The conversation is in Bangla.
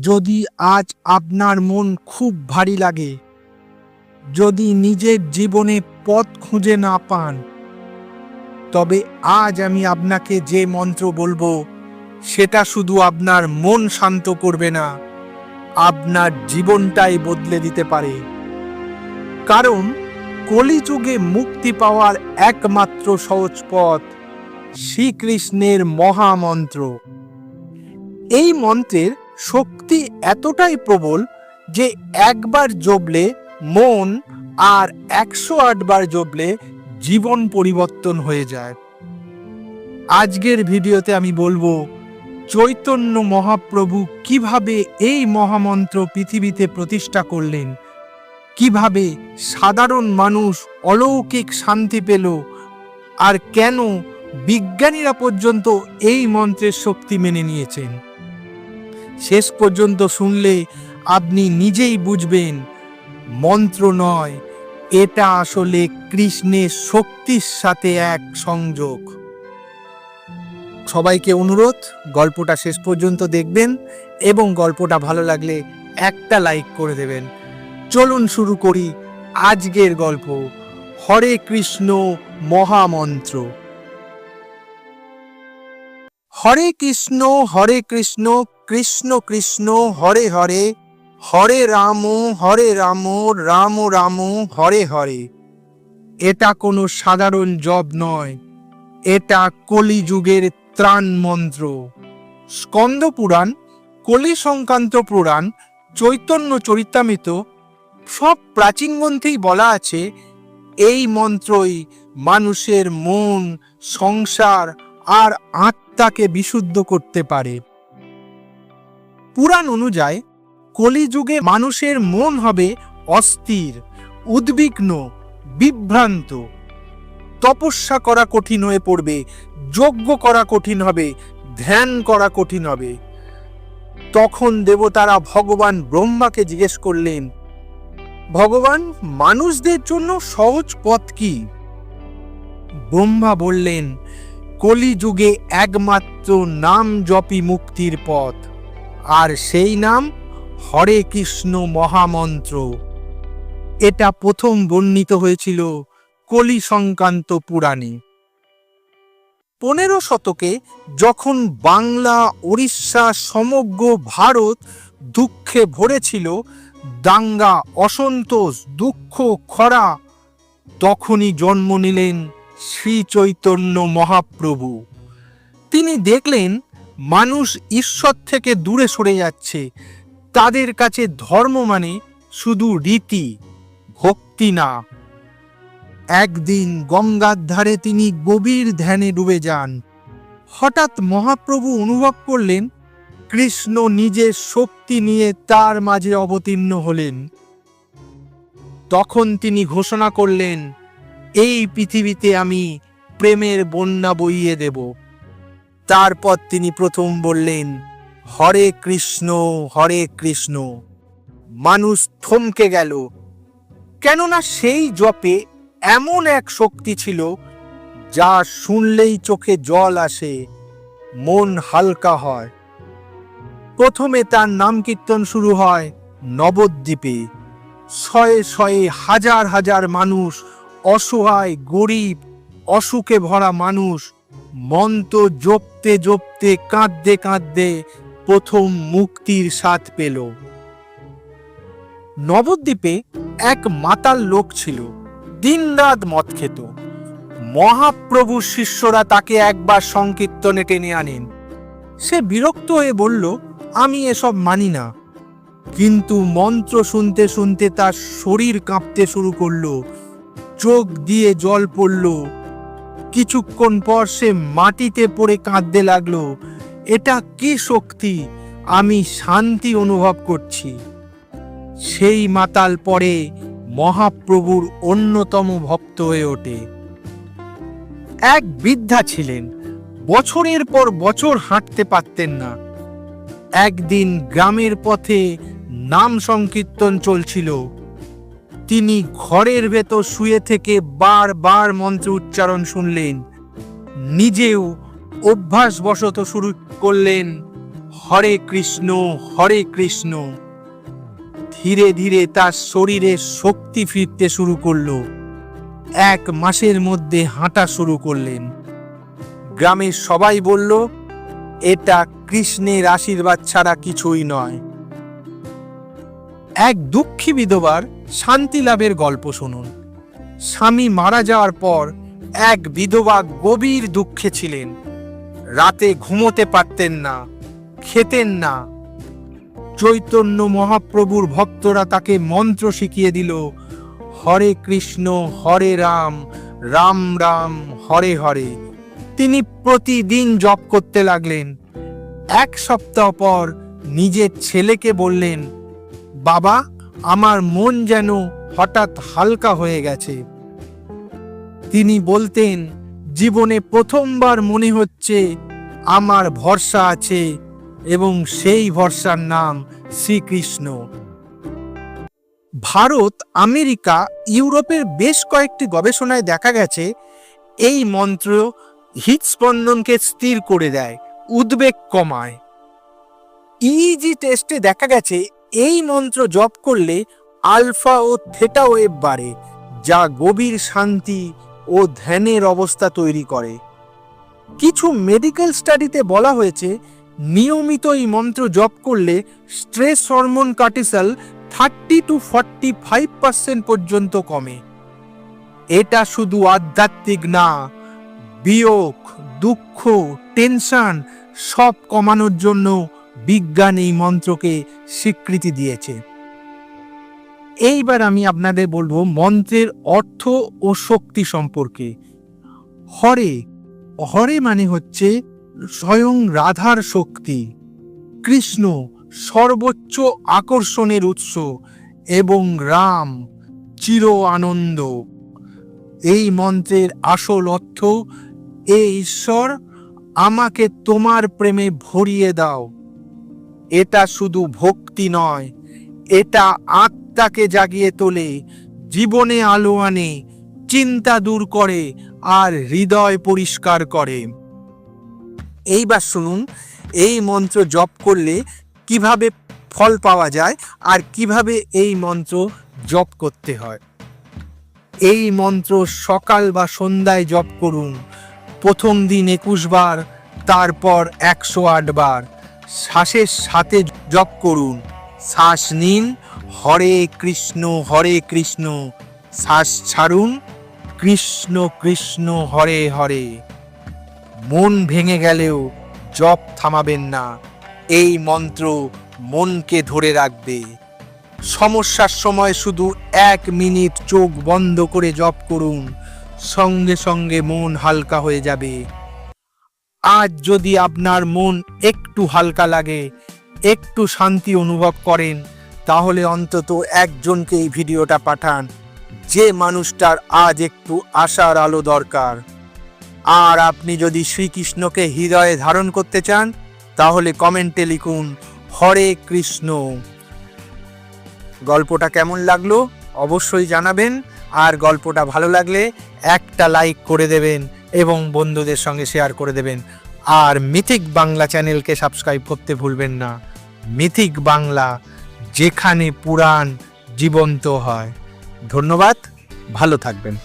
যদি আজ আপনার মন খুব ভারী লাগে, যদি নিজের জীবনে পথ খুঁজে না পান, তবে আজ আমি আপনাকে যে মন্ত্র বলব, সেটা শুধু আপনার মন শান্ত করবে না, আপনার জীবনটাই বদলে দিতে পারে। কারণ কলিযুগে মুক্তি পাওয়ার একমাত্র সহজ পথ শ্রীকৃষ্ণের মহামন্ত্র। এই মন্ত্রের শক্তি এতটাই প্রবল যে একবার জবলে মন আর একশো আটবার জবলে জীবন পরিবর্তন হয়ে যায়। আজকের ভিডিওতে আমি বলব, চৈতন্য মহাপ্রভু কীভাবে এই মহামন্ত্র পৃথিবীতে প্রতিষ্ঠা করলেন? কীভাবে সাধারণ মানুষ অলৌকিক শান্তি পেল? আর কেন বিজ্ঞানীরা পর্যন্ত এই মন্ত্রের শক্তি মেনে নিয়েছেন? শেষ পর্যন্ত শুনলে আপনি নিজেই বুঝবেন, মন্ত্র নয়, এটা আসলে কৃষ্ণের শক্তির সাথে এক সংযোগ। সবাইকে অনুরোধ, গল্পটা শেষ পর্যন্ত দেখবেন এবং গল্পটা ভালো লাগলে একটা লাইক করে দেবেন। চলুন শুরু করি আজকের গল্প, হরে কৃষ্ণ মহামন্ত্র। হরে কৃষ্ণ হরে কৃষ্ণ কৃষ্ণ কৃষ্ণ হরে হরে হরে রাম হরে রাম রাম রাম, হরে হরে। এটা কোনো সাধারণ জব নয়, এটা কলিযুগের ত্রাণ মন্ত্র। স্কন্দ পুরাণ, কলি সংক্রান্ত পুরাণ, চৈতন্য চরিতামিত, সব প্রাচীন গ্রন্থেই বলা আছে, এই মন্ত্রই মানুষের মন, সংসার আর আত্মাকে বিশুদ্ধ করতে পারে। পুরাণ অনুযায়ী, কলিযুগে মানুষের মন হবে অস্থির, উদ্বিগ্ন, বিভ্রান্ত। তপস্যা করা কঠিন হয়ে পড়বে, যজ্ঞ করা কঠিন হবে, ধ্যান করা কঠিন হবে। তখন দেবতারা ভগবান ব্রহ্মাকে জিজ্ঞেস করলেন, ভগবান, মানুষদের জন্য সহজ পথ কি? ব্রহ্মা বললেন, কলিযুগে একমাত্র নাম জপি মুক্তির পথ। আর সেই নাম হরে কৃষ্ণ মহামন্ত্র। এটা প্রথম বর্ণিত হয়েছিল কলি সংক্রান্ত পুরাণে। পনেরো শতকে যখন বাংলা উড়িষ্যা সমগ্র ভারত দুঃখে ভরেছিল, দাঙ্গা, অসন্তোষ, দুঃখ, খরা, তখনই জন্ম নিলেন শ্রী চৈতন্য মহাপ্রভু। তিনি দেখলেন মানুষ ঈশ্বর থেকে দূরে সরে যাচ্ছে। তাদের কাছে ধর্ম মানে শুধু রীতি, ভক্তি না। একদিন গঙ্গার ধারে তিনি গভীর ধ্যানে ডুবে যান। হঠাৎ মহাপ্রভু অনুভব করলেন, কৃষ্ণ নিজের শক্তি নিয়ে তার মাঝে অবতীর্ণ হলেন। তখন তিনি ঘোষণা করলেন, এই পৃথিবীতে আমি প্রেমের বন্যা বইয়ে দেব। তারপর তিনি প্রথম বললেন, হরে কৃষ্ণ হরে কৃষ্ণ। মানুষ থমকে গেল। কেননা সেই জপে এমন এক শক্তি ছিল যা শুনলেই চোখে জল আসে, মন হালকা হয়। প্রথমে তার নাম কীর্তন শুরু হয় নবদ্বীপে। শয়ে শয়ে হাজার হাজার মানুষ, অসহায়, গরিব, অসুখে ভরা মানুষ মন্ত্র জপতে জপতে, কাঁদতে কাঁদতে প্রথম মুক্তির স্বাদ পেল। নবদ্বীপে এক মাতাল লোক ছিল, দিনরাত মদ খেত। মহাপ্রভুর শিষ্যরা তাকে একবার সংকীর্তনে টেনে আনেন। সে বিরক্ত হয়ে বলল, আমি এসব মানি না। কিন্তু মন্ত্র শুনতে শুনতে তার শরীর কাঁপতে শুরু করল। চোখ দিয়ে জল পড়ল। কিছুক্ষণ পর সে মাটিতে পড়ে কাঁদতে লাগল। এটা কি শক্তি? আমি শান্তি অনুভব করছি। সেই মাতাল পরে মহাপ্রভুর অন্যতম ভক্ত হয়ে ওঠে। এক বৃদ্ধা ছিলেন। বছরের পর বছর হাঁটতে পারতেন না। একদিন গ্রামের পথে নাম সংকীর্তন চলছিল। তিনি ঘরের ভেতর শুয়ে থেকে বারবার মন্ত্র উচ্চারণ শুনলেন। নিজেও অভ্যাস অভ্যাসবশত শুরু করলেন, হরে কৃষ্ণ হরে কৃষ্ণ। ধীরে ধীরে তার শরীরে শক্তি ফিরতে শুরু করল। এক মাসের মধ্যে হাঁটা শুরু করলেন। গ্রামের সবাই বলল, এটা কৃষ্ণের আশীর্বাদ ছাড়া কিছুই নয়। এক দুঃখী বিধবার শান্তি লাভের গল্প শুনুন। স্বামী মারা যাওয়ার পর এক বিধবা গভীর দুঃখে ছিলেন। রাতে ঘুমোতে পারতেন না, খেতেন না। চৈতন্য মহাপ্রভুর ভক্তরা তাকে মন্ত্র শিখিয়ে দিল, হরে কৃষ্ণ, হরে রাম রাম রাম, হরে হরে। তিনি প্রতিদিন জপ করতে লাগলেন। এক সপ্তাহ পর নিজের ছেলেকে বললেন বাবা, আমার মন যেন হঠাৎ হালকা হয়ে গেছে। তিনি বলতেন, জীবনে প্রথমবার মনে হচ্ছে আমার ভরসা আছে এবং সেই ভরসার নাম শ্রীকৃষ্ণ। ভারত, আমেরিকা, ইউরোপের বেশ কয়েকটি গবেষণায় দেখা গেছে, এই মন্ত্র হৃদস্পন্দনকে স্থির করে দেয়, উদ্বেগ কমায়। ইজি টেস্টে দেখা গেছে এই মন্ত্র জপ করলে আলফা ও থেটা ওয়েভ বাড়ে, যা গভীর শান্তি ও ধ্যানের অবস্থা তৈরি করে। কিছু মেডিকেল স্টাডিতে বলা হয়েছে, নিয়মিত এই মন্ত্র জপ করলে stress hormone cortisol thirty two forty five percent পর্যন্ত কমে। এটা শুধু আধ্যাত্মিক না, বিয়োগ, দুঃখ টেনশন সব কমানোর জন্য বিজ্ঞান এই মন্ত্রকে স্বীকৃতি দিয়েছে। এইবার আমি আপনাদের বলব মন্ত্রের অর্থ ও শক্তি সম্পর্কে। হরে হরে মানে হচ্ছে স্বয়ং রাধার শক্তি। কৃষ্ণ সর্বোচ্চ আকর্ষণের উৎস এবং রাম চির আনন্দ। এই মন্ত্রের আসল অর্থ এ ঈশ্বর, আমাকে তোমার প্রেমে ভরিয়ে দাও। এটা শুধু ভক্তি নয়, এটা আত্মাকে জাগিয়ে তোলে, জীবনে আলো আনে, চিন্তা দূর করে, আর হৃদয় পরিষ্কার করে। এইবার শুনুন, এই মন্ত্র জপ করলে কীভাবে ফল পাওয়া যায় আর কীভাবে এই মন্ত্র জপ করতে হয়। এই মন্ত্র সকাল বা সন্ধ্যায় জপ করুন। প্রথম দিন একুশ বার, তারপর একশো আট বার। শ্বাসের সাথে জপ করুন। শ্বাস নিন, হরে কৃষ্ণ হরে কৃষ্ণ। শ্বাস ছাড়ুন, কৃষ্ণ কৃষ্ণ, হরে হরে। মন ভেঙে গেলেও জপ থামাবেন না। এই মন্ত্র মনকে ধরে রাখবে। সমস্যার সময় শুধু এক মিনিট চোখ বন্ধ করে জপ করুন। সঙ্গে সঙ্গে মন হালকা হয়ে যাবে। আজ যদি আপনার মন একটু হালকা লাগে, একটু শান্তি অনুভব করেন, তাহলে অন্তত একজনকে এই ভিডিওটা পাঠান। যে মানুষটার আজ একটু আশার আলো দরকার। আর আপনি যদি শ্রীকৃষ্ণকে হৃদয়ে ধারণ করতে চান, তাহলে কমেন্টে লিখুন, হরে কৃষ্ণ। গল্পটা কেমন লাগল? অবশ্যই জানাবেন। আর গল্পটা ভালো লাগলে একটা লাইক করে দেবেন। এবং বন্ধুদের সঙ্গে শেয়ার করে দেবেন। আর মিথিক বাংলা চ্যানেলকে সাবস্ক্রাইব করতে ভুলবেন না। মিথিক বাংলা, যেখানে পুরাণ জীবন্ত হয়। ধন্যবাদ, ভালো থাকবেন।